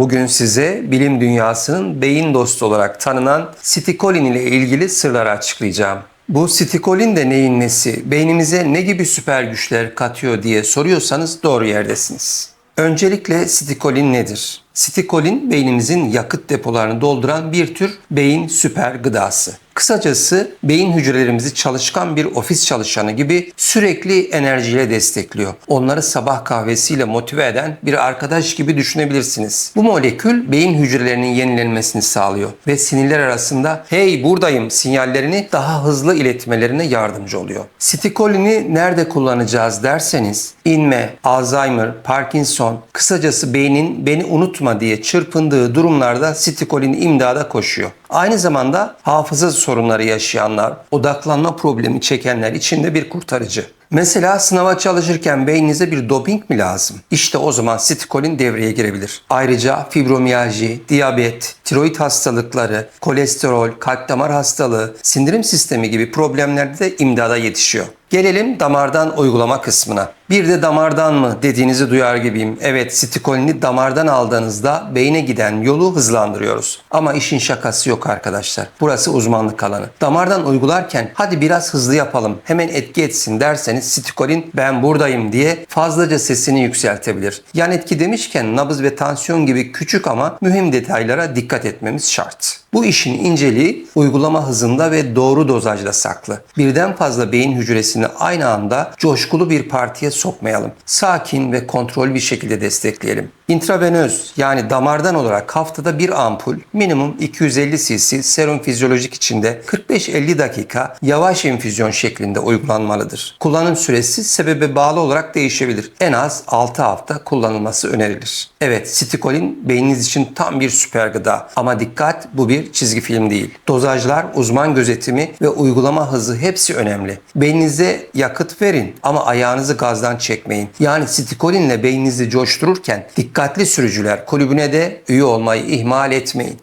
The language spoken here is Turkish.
Bugün size bilim dünyasının beyin dostu olarak tanınan sitikolin ile ilgili sırları açıklayacağım. Bu sitikolin de neyin nesi, beynimize ne gibi süper güçler katıyor diye soruyorsanız doğru yerdesiniz. Öncelikle sitikolin nedir? Sitikolin beynimizin yakıt depolarını dolduran bir tür beyin süper gıdası. Kısacası beyin hücrelerimizi çalışkan bir ofis çalışanı gibi sürekli enerjiyle destekliyor. Onları sabah kahvesiyle motive eden bir arkadaş gibi düşünebilirsiniz. Bu molekül beyin hücrelerinin yenilenmesini sağlıyor ve sinirler arasında hey buradayım sinyallerini daha hızlı iletmelerine yardımcı oluyor. Sitikolini nerede kullanacağız derseniz inme, Alzheimer, Parkinson, kısacası beynin beni unutma diye çırpındığı durumlarda sitikolin imdada koşuyor. Aynı zamanda hafıza sorunları yaşayanlar, odaklanma problemi çekenler için de bir kurtarıcı. Mesela sınava çalışırken beyninize bir doping mi lazım? İşte o zaman sitikolin devreye girebilir. Ayrıca fibromiyalji, diyabet, tiroid hastalıkları, kolesterol, kalp damar hastalığı, sindirim sistemi gibi problemlerde de imdada yetişiyor. Gelelim damardan uygulama kısmına. Bir de damardan mı dediğinizi duyar gibiyim. Evet sitikolini damardan aldığınızda beyne giden yolu hızlandırıyoruz. Ama işin şakası yok arkadaşlar. Burası uzmanlık alanı. Damardan uygularken hadi biraz hızlı yapalım hemen etki etsin derseniz sitikolin ben buradayım diye fazlaca sesini yükseltebilir. Yan etki demişken nabız ve tansiyon gibi küçük ama mühim detaylara dikkat etmemiz şart. Bu işin inceliği uygulama hızında ve doğru dozajda saklı. Birden fazla beyin hücresini aynı anda coşkulu bir partiye sokmayalım. Sakin ve kontrol bir şekilde destekleyelim. İntravenöz yani damardan olarak haftada bir ampul minimum 250 cc serum fizyolojik içinde 45-50 dakika yavaş infüzyon şeklinde uygulanmalıdır. Kullanım süresi sebebe bağlı olarak değişebilir. En az 6 hafta kullanılması önerilir. Evet sitikolin beyniniz için tam bir süper gıda ama dikkat bu bir çizgi film değil. Dozajlar, uzman gözetimi ve uygulama hızı hepsi önemli. Beyninize yakıt verin ama ayağınızı gazdan çekmeyin. Yani stikolinle beyninizi coştururken dikkatli sürücüler kulübüne de üye olmayı ihmal etmeyin.